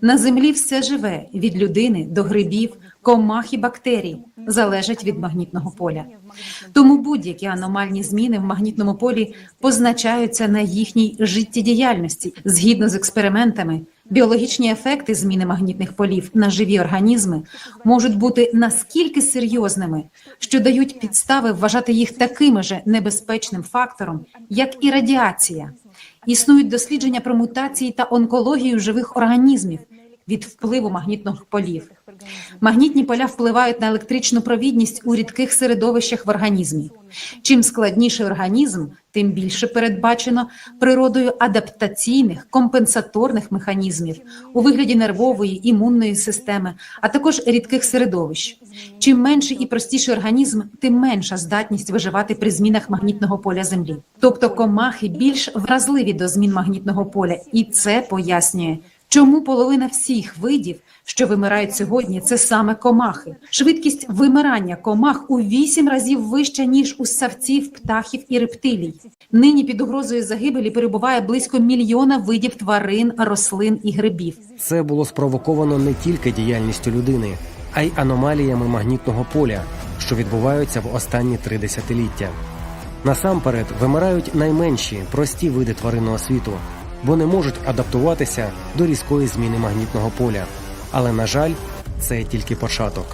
На землі все живе від людини до грибів, комах і бактерій залежить від магнітного поля. Тому будь-які аномальні зміни в магнітному полі позначаються на їхній життєдіяльності. Згідно з експериментами, біологічні ефекти зміни магнітних полів на живі організми можуть бути наскільки серйозними, що дають підстави вважати їх такими же небезпечним фактором, як і радіація. Існують дослідження про мутації та онкологію живих організмів від впливу магнітних полів. Магнітні поля впливають на електричну провідність у рідких середовищах в організмі. Чим складніший організм, тим більше передбачено природою адаптаційних компенсаторних механізмів у вигляді нервової імунної системи, а також рідких середовищ. Чим менший і простіший організм, тим менша здатність виживати при змінах магнітного поля Землі. Тобто комахи більш вразливі до змін магнітного поля, і це пояснює. Чому половина всіх видів, що вимирають сьогодні, це саме комахи? Швидкість вимирання комах у вісім разів вища ніж у ссавців, птахів і рептилій. Нині під угрозою загибелі перебуває близько мільйона видів тварин, рослин і грибів. Це було спровоковано не тільки діяльністю людини, а й аномаліями магнітного поля, що відбуваються в останні три десятиліття. Насамперед вимирають найменші прості види тваринного світу, бо не можуть адаптуватися до різкої зміни магнітного поля. Але, на жаль, це тільки початок.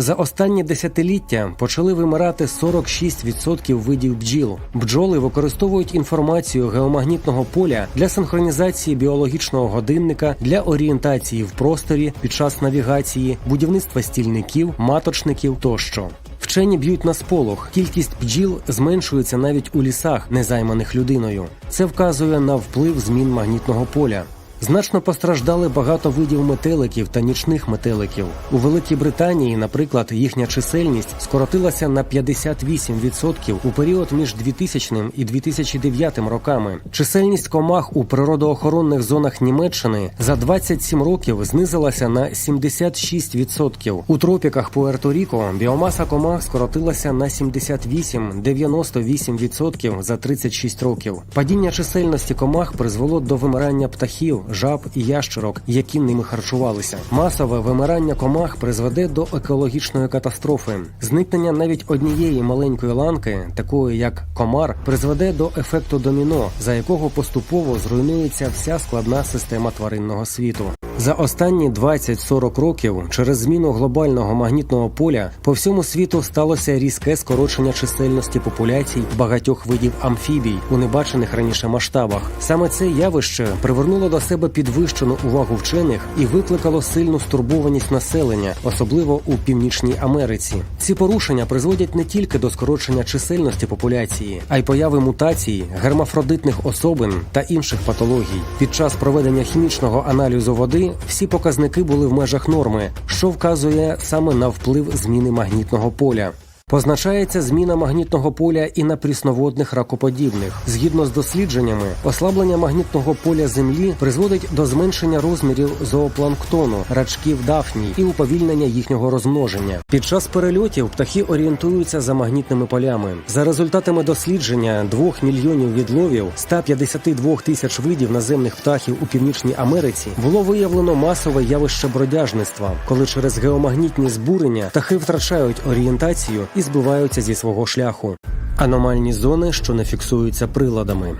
За останні десятиліття почали вимирати 46% видів бджіл. Бджоли використовують інформацію геомагнітного поля для синхронізації біологічного годинника, для орієнтації в просторі під час навігації, будівництва стільників, маточників тощо. Вчені б'ють на сполох. Кількість бджіл зменшується навіть у лісах, незайманих людиною. Це вказує на вплив змін магнітного поля. Значно постраждали багато видів метеликів та нічних метеликів. У Великій Британії, наприклад, їхня чисельність скоротилася на 58% у період між 2000 і 2009 роками. Чисельність комах у природоохоронних зонах Німеччини за 27 років знизилася на 76%. У тропіках Пуерто-Ріко біомаса комах скоротилася на 78-98% за 36 років. Падіння чисельності комах призвело до вимирання птахів, жаб і ящерок, які ними харчувалися. Масове вимирання комах призведе до екологічної катастрофи. Зникнення навіть однієї маленької ланки, такої як комар, призведе до ефекту доміно, за якого поступово зруйнується вся складна система тваринного світу. За останні 20-40 років через зміну глобального магнітного поля по всьому світу сталося різке скорочення чисельності популяцій багатьох видів амфібій у небачених раніше масштабах. Саме це явище привернуло до себе підвищену увагу вчених і викликало сильну стурбованість населення, особливо у північній Америці. Ці порушення призводять не тільки до скорочення чисельності популяції, а й появи мутацій, гермафродитних особин та інших патологій. Під час проведення хімічного аналізу води всі показники були в межах норми, що вказує саме на вплив зміни магнітного поля. Позначається зміна магнітного поля і на прісноводних ракоподібних. Згідно з дослідженнями, ослаблення магнітного поля Землі призводить до зменшення розмірів зоопланктону, рачків дафній і уповільнення їхнього розмноження. Під час перельотів птахи орієнтуються за магнітними полями. За результатами дослідження 2 мільйонів відловів 152 тисяч видів наземних птахів у північній Америці було виявлено масове явище бродяжництва, коли через геомагнітні збурення птахи втрачають орієнтацію і збиваються зі свого шляху. Аномальні зони, що не фіксуються приладами.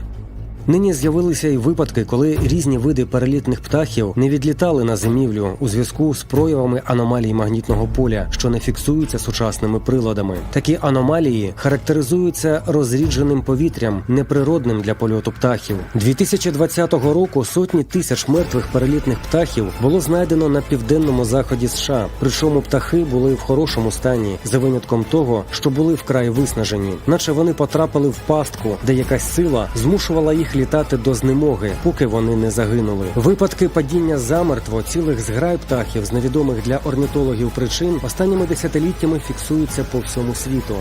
Нині з'явилися й випадки, коли різні види перелітних птахів не відлітали на зимівлю у зв'язку з проявами аномалій магнітного поля, що не фіксуються сучасними приладами. Такі аномалії характеризуються розрідженим повітрям, неприродним для польоту птахів. 2020 року сотні тисяч мертвих перелітних птахів було знайдено на південному заході США. Причому птахи були в хорошому стані, за винятком того, що були вкрай виснажені, наче вони потрапили в пастку, де якась сила змушувала їх літати до знемоги, поки вони не загинули. Випадки падіння замертво цілих зграй птахів з невідомих для орнітологів причин останніми десятиліттями фіксуються по всьому світу.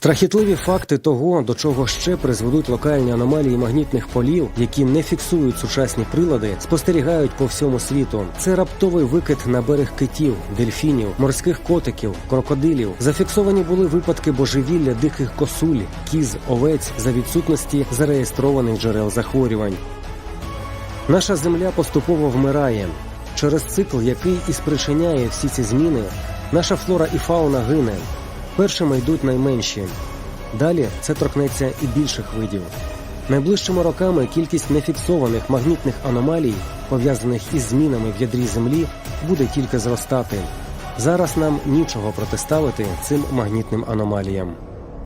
Страхітливі факти того, до чого ще призведуть локальні аномалії магнітних полів, які не фіксують сучасні прилади, спостерігають по всьому світу. Це раптовий викид на берег китів, дельфінів, морських котиків, крокодилів. Зафіксовані були випадки божевілля диких косуль, кіз, овець за відсутності зареєстрованих джерел захворювань. Наша земля поступово вмирає. Через цикл, який і спричиняє всі ці зміни, наша флора і фауна гине. Першими йдуть найменші. Далі це торкнеться і більших видів. Найближчими роками кількість нефіксованих магнітних аномалій, пов'язаних із змінами в ядрі Землі, буде тільки зростати. Зараз нам нічого протиставити цим магнітним аномаліям.